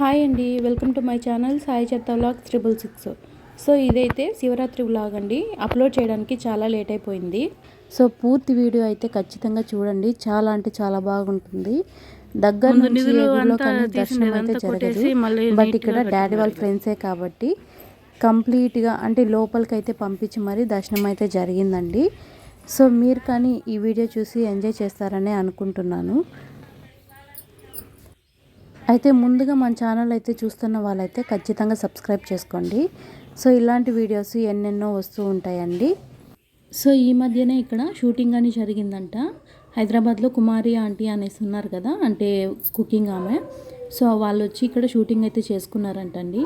Hi అండి. Welcome to my channel Sai చెత్త vlog triple six. So ఇదైతే Shivaratri vlog అండి. అప్లోడ్ చేయడానికి చాలా లేట్ అయిపోయింది. సో పూర్తి వీడియో అయితే ఖచ్చితంగా చూడండి. చాలా అంటే చాలా బాగుంటుంది. దగ్గర నుంచి దర్శనం అయితే జరగదు. బట్ ఇక్కడ డాడీ వాళ్ళ ఫ్రెండ్సే కాబట్టి కంప్లీట్గా అంటే లోపలికి అయితే పంపించి మరీ దర్శనం అయితే జరిగిందండి. సో మీరు కానీ ఈ వీడియో చూసి ఎంజాయ్ చేస్తారనే అనుకుంటున్నాను. అయితే ముందుగా మన ఛానల్ అయితే చూస్తున్న వాళ్ళైతే ఖచ్చితంగా సబ్స్క్రైబ్ చేసుకోండి. సో ఇలాంటి వీడియోస్ ఎన్నెన్నో వస్తూ ఉంటాయండి. సో ఈ మధ్యనే ఇక్కడ షూటింగ్ అని జరిగిందంట. హైదరాబాద్లో కుమారి ఆంటీ అనేసి ఉన్నారు కదా అంటే కుకింగ్ ఆమె. సో వాళ్ళు వచ్చి ఇక్కడ షూటింగ్ అయితే చేసుకున్నారంటండి.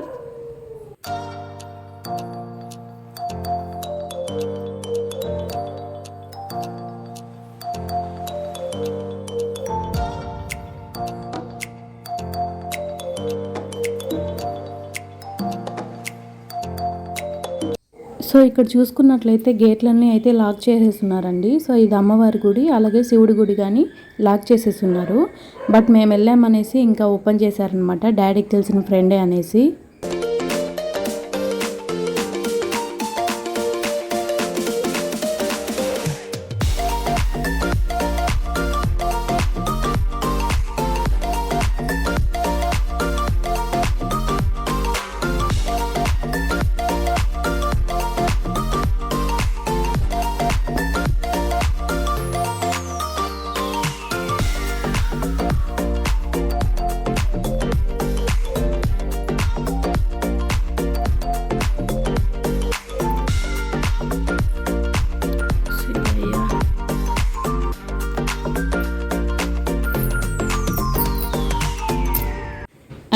సో ఇక్కడ చూసుకున్నట్లయితే గేట్లన్నీ అయితే లాక్ చేసేస్తున్నారండి. సో ఇది అమ్మవారి గుడి అలాగే శివుడి గుడి కానీ లాక్ చేసేస్తున్నారు. బట్ మేము వెళ్ళామనేసి ఇంకా ఓపెన్ చేశారనమాట డాడీకి తెలిసిన ఫ్రెండే అనేసి.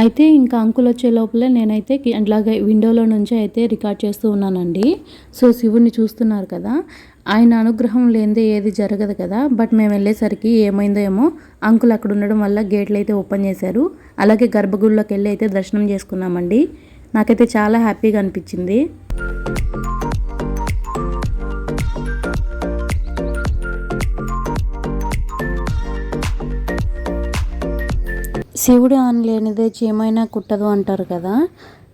అయితే ఇంకా అంకుల్ వచ్చే లోపలే నేనైతే అట్లాగే విండోలో నుంచి అయితే రికార్డ్ చేస్తూ ఉన్నానండి. సో శివుణ్ణి చూస్తున్నారు కదా. ఆయన అనుగ్రహం లేనిదే ఏది జరగదు కదా. బట్ మేము వెళ్ళేసరికి ఏమైందో ఏమో అంకుల్ అక్కడ ఉండడం వల్ల గేట్లు అయితే ఓపెన్ చేశారు. అలాగే గర్భగుడిలోకి వెళ్ళి అయితే దర్శనం చేసుకున్నామండి. నాకైతే చాలా హ్యాపీగా అనిపించింది. శివుడు అని లేనిదే చీమైనా కుట్టదు అంటారు కదా.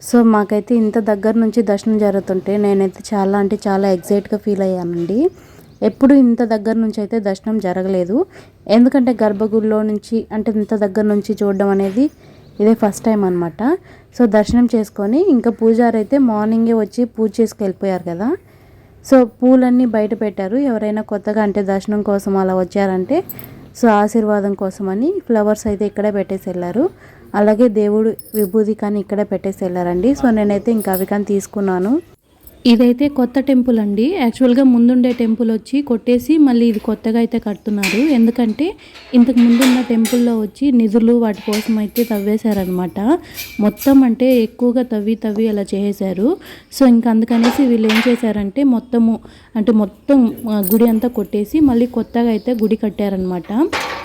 సో మాకైతే ఇంత దగ్గర నుంచి దర్శనం జరుగుతుంటే నేనైతే చాలా అంటే చాలా ఎగ్జైట్గా ఫీల్ అయ్యానండి. ఎప్పుడు ఇంత దగ్గర నుంచి అయితే దర్శనం జరగలేదు. ఎందుకంటే గర్భగుడిలో నుంచి అంటే ఇంత దగ్గర నుంచి చూడడం అనేది ఇదే ఫస్ట్ టైం అనమాట సో దర్శనం చేసుకొని ఇంకా పూజారి అయితే మార్నింగే వచ్చి పూజ చేసుకు వెళ్ళిపోయారు కదా. సో పూలన్నీ బయట పెట్టారు. ఎవరైనా కొత్తగా అంటే దర్శనం కోసం అలా వచ్చారంటే సో ఆశీర్వాదం కోసమని ఫ్లవర్స్ అయితే ఇక్కడే పెట్టేసి వెళ్ళారు. అలాగే దేవుడు విభూది కానీ ఇక్కడే పెట్టేసి వెళ్ళారండి. సో నేనైతే ఇంకా అవి కానీ తీసుకున్నాను. ఇదైతే కొత్త టెంపుల్ అండి. యాక్చువల్గా ముందుండే టెంపుల్ వచ్చి కొట్టేసి మళ్ళీ ఇది కొత్తగా అయితే కడుతున్నారు. ఎందుకంటే ఇంతకు ముందున్న టెంపుల్లో వచ్చి నిధులు వాటి కోసం అయితే తవ్వేశారనమాట మొత్తం అంటే ఎక్కువగా తవ్వి తవ్వి అలా చేసేశారు. సో ఇంకా అందుకనేసి వీళ్ళు ఏం చేశారంటే మొత్తము అంటే మొత్తం గుడి అంతా కొట్టేసి మళ్ళీ కొత్తగా అయితే గుడి కట్టారనమాట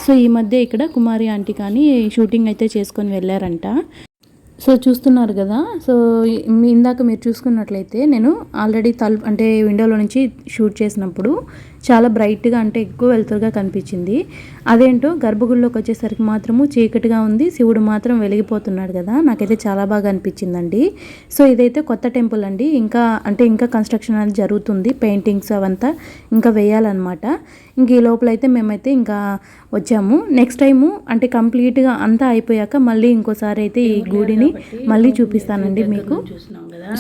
సో ఈ మధ్య ఇక్కడ కుమారి ఆంటీ కానీ షూటింగ్ అయితే చేసుకొని వెళ్ళారంట. సో చూస్తున్నారు కదా. సో మీ- ఇందాక మీరు చూసుకున్నట్లయితే నేను ఆల్రెడీ తల్ అంటే విండోలో నుంచి షూట్ చేసినప్పుడు చాలా బ్రైట్గా అంటే ఎక్కువ వెలుతురుగా కనిపించింది. అదేంటో గర్భగుడిలోకి వచ్చేసరికి మాత్రము చీకటిగా ఉంది. శివుడు మాత్రం వెలిగిపోతున్నాడు కదా. నాకైతే చాలా బాగా అనిపించిందండి. సో ఇదైతే కొత్త టెంపుల్ అండి. ఇంకా అంటే ఇంకా కన్స్ట్రక్షన్ అనేది జరుగుతుంది. పెయింటింగ్స్ అవంతా ఇంకా వేయాలన్నమాట. ఇంక ఈ లోపల అయితే మేమైతే ఇంకా వచ్చాము. నెక్స్ట్ టైము అంటే కంప్లీట్గా అంతా అయిపోయాక మళ్ళీ ఇంకోసారి అయితే ఈ గుడిని మళ్ళీ చూపిస్తానండి మీకు.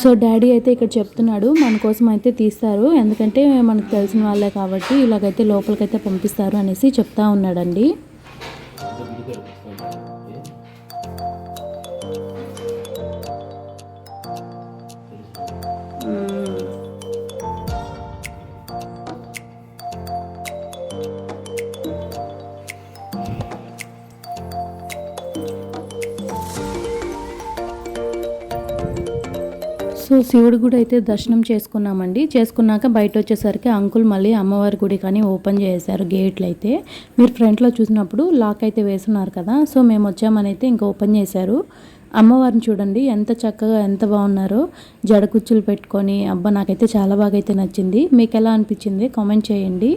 సో డాడీ అయితే ఇక్కడ చెప్తున్నాడు. మన కోసం అయితే తీస్తారు. ఎందుకంటే మనకు తెలిసిన వాళ్ళే కాబట్టి కాబట్టి ఇలాగైతే లోపలికైతే పంపిస్తారు అనేసి చెప్తా ఉన్నాడండి. సో శివుడి గుడి అయితే దర్శనం చేసుకున్నామండి. చేసుకున్నాక బయట వచ్చేసరికి అంకుల్ మళ్ళీ అమ్మవారి గుడి కానీ ఓపెన్ చేశారు గేట్లు అయితే. మీరు ఫ్రంట్లో చూసినప్పుడు లాక్ అయితే వేసున్నారు కదా సో మేము వచ్చామని అయితే ఇంకా ఓపెన్ చేశారు. అమ్మవారిని చూడండి ఎంత చక్కగా ఎంత బాగున్నారో. జడకుచ్చులు పెట్టుకొని అబ్బా నాకైతే చాలా బాగా అయితే నచ్చింది. మీకు ఎలా అనిపించింది? కామెంట్ చేయండి.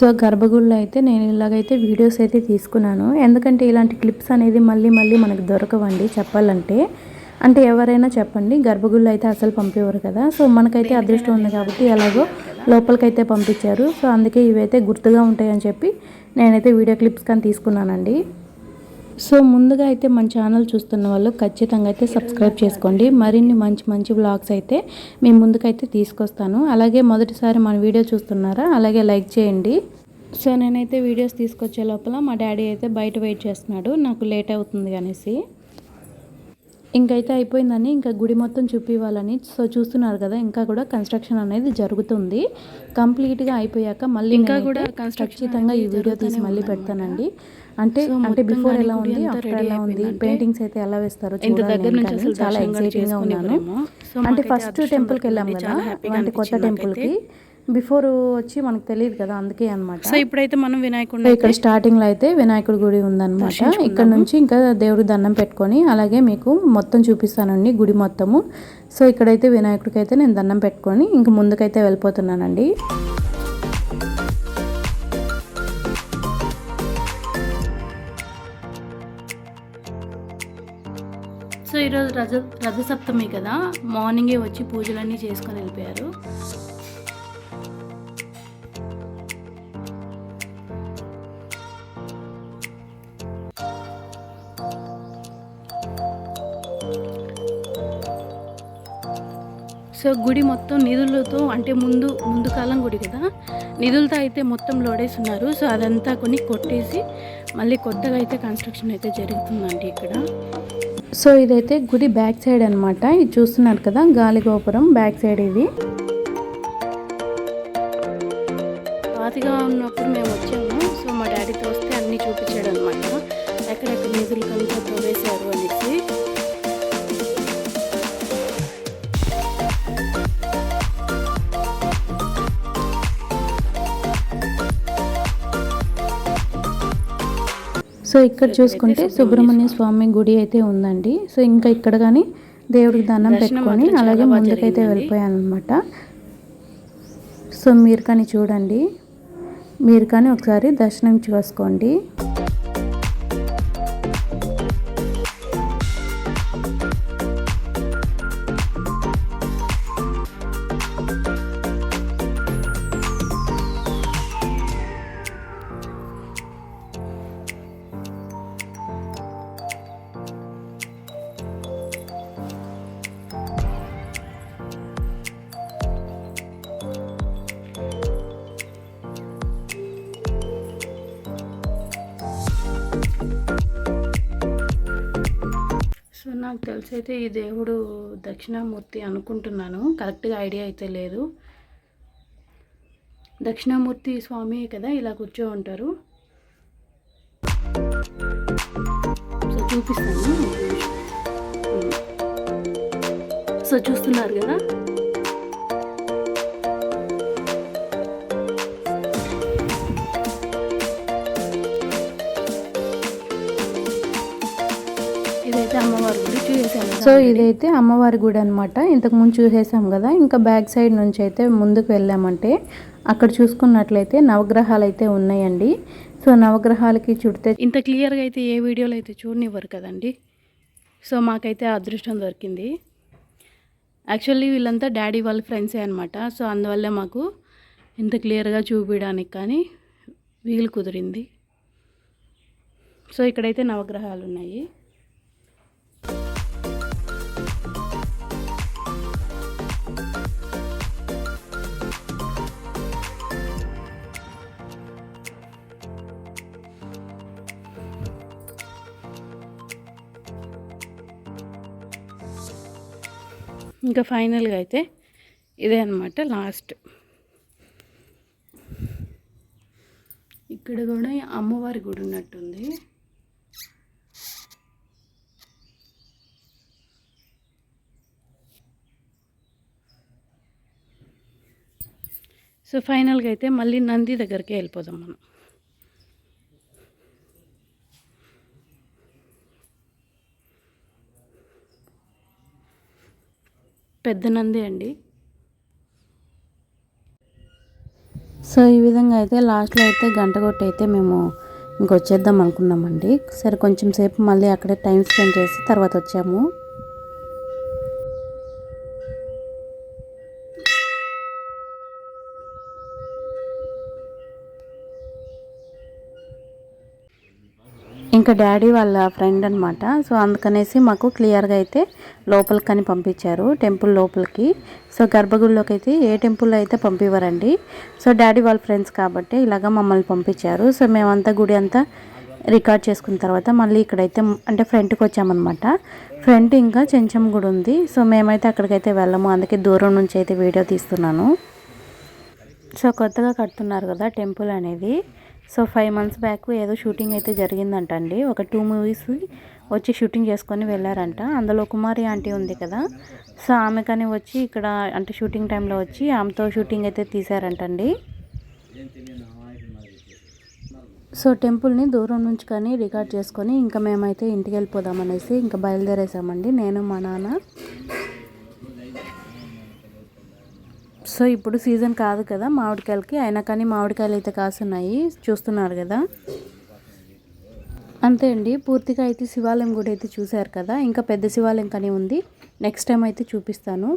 సో గర్భగుడిలో అయితే నేను ఇలాగైతే వీడియోస్ అయితే తీసుకున్నాను. ఎందుకంటే ఇలాంటి క్లిప్స్ అనేది మళ్ళీ మళ్ళీ మనకు దొరకవండి చెప్పాలంటే. అంటే ఎవరైనా చెప్పండి గర్భగుడిలో అయితే అసలు పంపేవారు కదా. సో మనకైతే అదృష్టం ఉంది కాబట్టి ఎలాగో లోపలికైతే పంపించారు. సో అందుకే ఇవైతే గుర్తుగా ఉంటాయని చెప్పి నేనైతే వీడియో క్లిప్స్ కానీ తీసుకున్నానండి. సో ముందుగా అయితే మన ఛానల్ చూస్తున్న వాళ్ళు ఖచ్చితంగా అయితే సబ్స్క్రైబ్ చేసుకోండి. మరిన్ని మంచి మంచి వ్లాగ్స్ అయితే మీ ముందుకైతే తీసుకొస్తాను. అలాగే మొదటిసారి మన వీడియో చూస్తున్నారా? అలాగే లైక్ చేయండి. సో నేనైతే వీడియోస్ తీసుకొచ్చే లోపల మా డాడీ అయితే బయట వెయిట్ చేస్తున్నాడు. నాకు లేట్ అవుతుంది అనేసి. ఇంకైతే అయిపోయిందని ఇంకా గుడి మొత్తం చూపివ్వాలని. సో చూస్తున్నారు కదా ఇంకా కూడా కన్స్ట్రక్షన్ అనేది జరుగుతుంది. కంప్లీట్గా అయిపోయాక మళ్ళీ ఇంకా కూడా ఖచ్చితంగా ఈ వీడియో తీసి మళ్ళీ పెడతానండి. అంటే అంటే బిఫోర్ ఎలా ఉంది? ఆఫ్టర్ ఎలా ఉంది? పెయింటింగ్స్ అయితే ఎలా వేస్తారో చూడాలి చాలా ఎక్సైటింగ్గా ఉన్నాను. అంటే ఫస్ట్ టెంపుల్కి వెళ్ళాం కదా? అంటే కొత్త టెంపుల్కి బిఫోర్ వచ్చి మనకు తెలియదు కదా అందుకే అనమాట సో ఇప్పుడైతే మనం వినాయకుడిని సో ఇక్కడ స్టార్టింగ్లో అయితే వినాయకుడి గుడి ఉందన్నమాట. ఇక్కడ నుంచి ఇంకా దేవుడికి దండం పెట్టుకొని అలాగే మీకు మొత్తం చూపిస్తానండి గుడి మొత్తము. సో ఇక్కడైతే వినాయకుడికి అయితే నేను దండం పెట్టుకొని ఇంక ముందుకైతే వెళ్ళిపోతున్నానండి. ఈరోజు రథ రథసప్తమి కదా. మార్నింగే వచ్చి పూజలన్నీ చేసుకొని వెళ్ళిపోయారు. సో గుడి మొత్తం నిధులతో అంటే ముందు ముందు కాలం గుడి కదా. నిధులతో అయితే మొత్తం లోడేస్తున్నారు సో అదంతా కొన్ని కొట్టేసి మళ్ళీ కొత్తగా అయితే కన్స్ట్రక్షన్ అయితే జరుగుతుందండి ఇక్కడ. సో ఇదైతే గుడి బ్యాక్ సైడ్ అన్నమాట. ఇది చూస్తున్నారు కదా గాలి గోపురం బ్యాక్ సైడ్ ఇది. పాతిగా ఉన్నప్పుడు మేము వచ్చాము. సో మా డాడీతో వస్తే అన్నీ చూపించాడు అనమాట ఎక్కడెక్కడ నిధులు కనుక తవ్వేశారు అనేసి. ఇక్కడ చూసుకుంటే సుబ్రహ్మణ్య స్వామి గుడి అయితే ఉందండి. సో ఇంకా ఇక్కడ కానీ దేవుడికి దండం పెట్టుకొని అలాగే ముందుకైతే వెళ్ళిపోయాను అనమాట సో మీరు కానీ చూడండి. మీరు కానీ ఒకసారి దర్శనం చేసుకోండి. నాకు తెలిసి అయితే ఈ దేవుడు దక్షిణామూర్తి అనుకుంటున్నాను. కరెక్ట్గా ఐడియా అయితే లేదు. దక్షిణామూర్తి స్వామి కదా ఇలా కూర్చో ఉంటారు సో చూపిస్తాను. సో చూస్తున్నారు కదా? సో ఇదైతే అమ్మవారి గుడి అనమాట ఇంతకు ముందు చూసేసాం కదా ఇంకా బ్యాక్ సైడ్ నుంచి అయితే ముందుకు వెళ్ళామంటే అక్కడ చూసుకున్నట్లయితే నవగ్రహాలు అయితే ఉన్నాయండి. సో నవగ్రహాలకి చుడితే ఇంత క్లియర్గా అయితే ఏ వీడియోలో అయితే చూడనివ్వరు కదండి. సో మాకైతే అదృష్టం దొరికింది. యాక్చువల్లీ వీళ్ళంతా డాడీ వాళ్ళ ఫ్రెండ్సే అనమాట సో అందువల్లే మాకు ఇంత క్లియర్గా చూపించడానికి కానీ వీలు కుదిరింది. సో ఇక్కడైతే నవగ్రహాలు ఉన్నాయి. ఇంకా ఫైనల్గా అయితే ఇదే అనమాట లాస్ట్. ఇక్కడ కూడా అమ్మవారి గుడి ఉన్నట్టుంది. సో ఫైనల్గా అయితే మళ్ళీ నంది దగ్గరికి వెళ్ళిపోదాం మనం. పెద్ద నంది అండి. సో ఈ విధంగా అయితే లాస్ట్లో అయితే గంట కొట్టి అయితే మేము ఇంకొచ్చేద్దాం అనుకున్నామండి. సరే కొంచెం సేపు మళ్ళీ అక్కడే టైం స్పెండ్ చేసి తర్వాత వచ్చాము. ఇంకా డాడీ వాళ్ళ ఫ్రెండ్ అనమాట సో అందుకనేసి మాకు క్లియర్గా అయితే లోపలికి అని పంపించారు టెంపుల్ లోపలికి. సో గర్భగుడిలోకి అయితే ఏ టెంపుల్లో అయితే పంపివ్వరండి. సో డాడీ వాళ్ళ ఫ్రెండ్స్ కాబట్టి ఇలాగ మమ్మల్ని పంపించారు. సో మేమంతా గుడి అంతా రికార్డ్ చేసుకున్న తర్వాత మళ్ళీ ఇక్కడైతే అంటే ఫ్రంట్కి వచ్చామన్నమాట. ఫ్రంట్ ఇంకా చెంచం గుడి ఉంది. సో మేమైతే అక్కడికైతే వెళ్ళము. అందుకే దూరం నుంచి అయితే వీడియో తీస్తున్నాను. సో కొత్తగా కడుతున్నారు కదా టెంపుల్ అనేది. సో ఫైవ్ మంత్స్ బ్యాక్ ఏదో షూటింగ్ అయితే జరిగిందంట అండి ఒక టూ మూవీస్ వచ్చి షూటింగ్ చేసుకొని వెళ్ళారంట. అందులో కుమారి ఆంటీ ఉంది కదా. సో ఆమె కానీ వచ్చి ఇక్కడ అంటే షూటింగ్ టైంలో వచ్చి ఆమెతో షూటింగ్ అయితే తీశారంటండి. సో టెంపుల్ని దూరం నుంచి కానీ రికార్డ్ చేసుకొని ఇంకా మేమైతే ఇంటికి వెళ్ళిపోదామనేసి ఇంకా బయలుదేరేసామండి. నేను మా నాన్న సో ఇప్పుడు సీజన్ కాదు కదా మామిడికాయలకి. అయినా కానీ మామిడికాయలు అయితే కాస్తున్నాయి చూస్తున్నారు కదా. అంతే అండి. పూర్తిగా అయితే శివాలయం గుడి అయితే చూశారు కదా. ఇంకా పెద్ద శివాలయం కానీ ఉంది. నెక్స్ట్ టైం అయితే చూపిస్తాను.